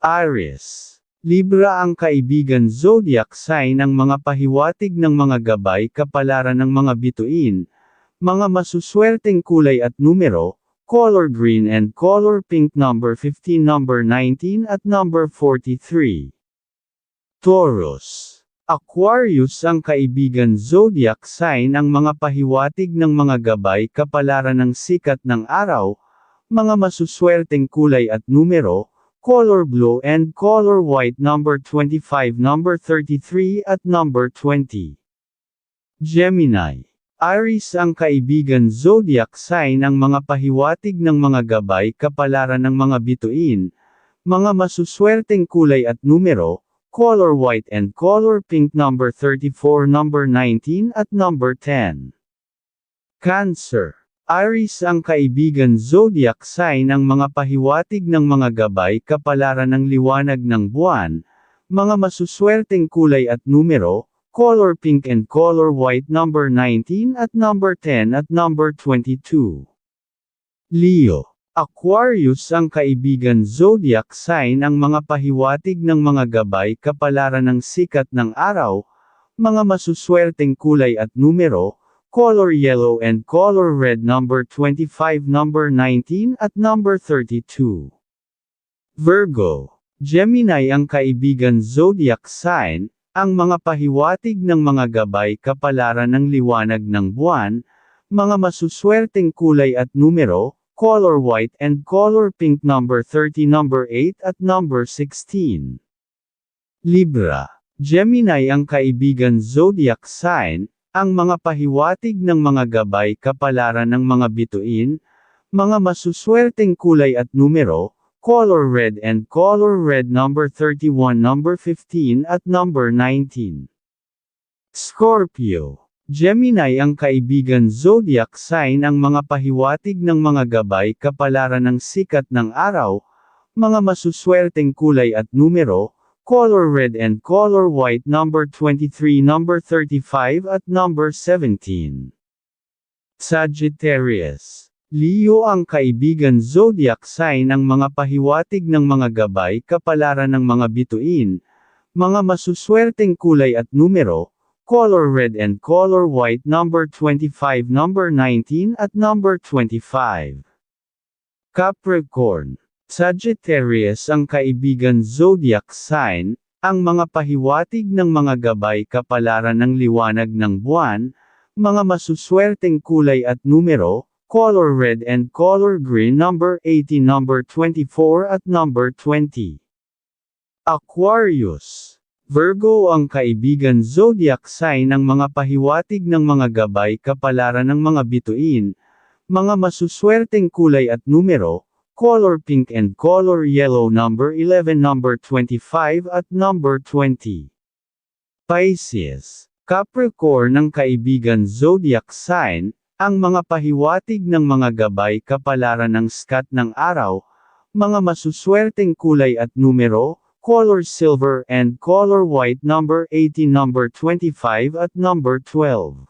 Aries. Libra ang kaibigan zodiac sign ng mga pahiwatig ng mga gabay kapalaran ng mga bituin, mga masuswerteng kulay at numero, color green and color pink number 15 number 19 at number 43. Taurus. Aquarius ang kaibigan zodiac sign ang mga pahiwatig ng mga gabay kapalaran ng sikat ng araw, mga masuswerteng kulay at numero, color blue and color white number 25 number 33 at number 20. Gemini. Aries ang kaibigan zodiac sign ang mga pahiwatig ng mga gabay kapalaran ng mga bituin, mga masuswerteng kulay at numero, color white and color pink number 34 number 19 at number 10. Cancer. Aries ang kaibigan zodiac sign ng mga pahiwatig ng mga gabay kapalaran ng liwanag ng buwan, mga masuswerteng kulay at numero, color pink and color white number 19 at number 10 at number 22. Leo. Aquarius ang kaibigan zodiac sign ang mga pahiwatig ng mga gabay kapalaran ng sikat ng araw, mga masuswerteng kulay at numero, color yellow and color red number 25 number 19 at number 32. Virgo. Gemini ang kaibigan zodiac sign, ang mga pahiwatig ng mga gabay kapalaran ng liwanag ng buwan, mga masuswerteng kulay at numero, color white and color pink number 30 number 8 at number 16. Libra. Gemini ang kaibigan zodiac sign, ang mga pahiwatig ng mga gabay kapalaran ng mga bituin, mga masuswerteng kulay at numero, color red and color red number 31 number 15 at number 19. Scorpio. Gemini ang kaibigan zodiac sign ang mga pahiwatig ng mga gabay kapalaran ng sikat ng araw, mga masuswerteng kulay at numero, color red and color white number 23 number 35 at number 17. Sagittarius. Leo ang kaibigan zodiac sign ng mga pahiwatig ng mga gabay kapalaran ng mga bituin, mga masuswerteng kulay at numero, color red and color white number 25 number 19 at number 25. Capricorn. Sagittarius ang kaibigan zodiac sign, ang mga pahiwatig ng mga gabay kapalaran ng liwanag ng buwan, mga masuswerteng kulay at numero, color red and color green number 80 number 24 at number 20. Aquarius. Virgo ang kaibigan zodiac sign ng mga pahiwatig ng mga gabay kapalaran ng mga bituin, mga masuswerteng kulay at numero, color pink and color yellow number 11 number 25 at number 20. Pisces. Capricorn ng kaibigan zodiac sign, ang mga pahiwatig ng mga gabay kapalaran ng skat ng araw, mga masuswerteng kulay at numero, color silver and color white number 18 number 25 at number 12.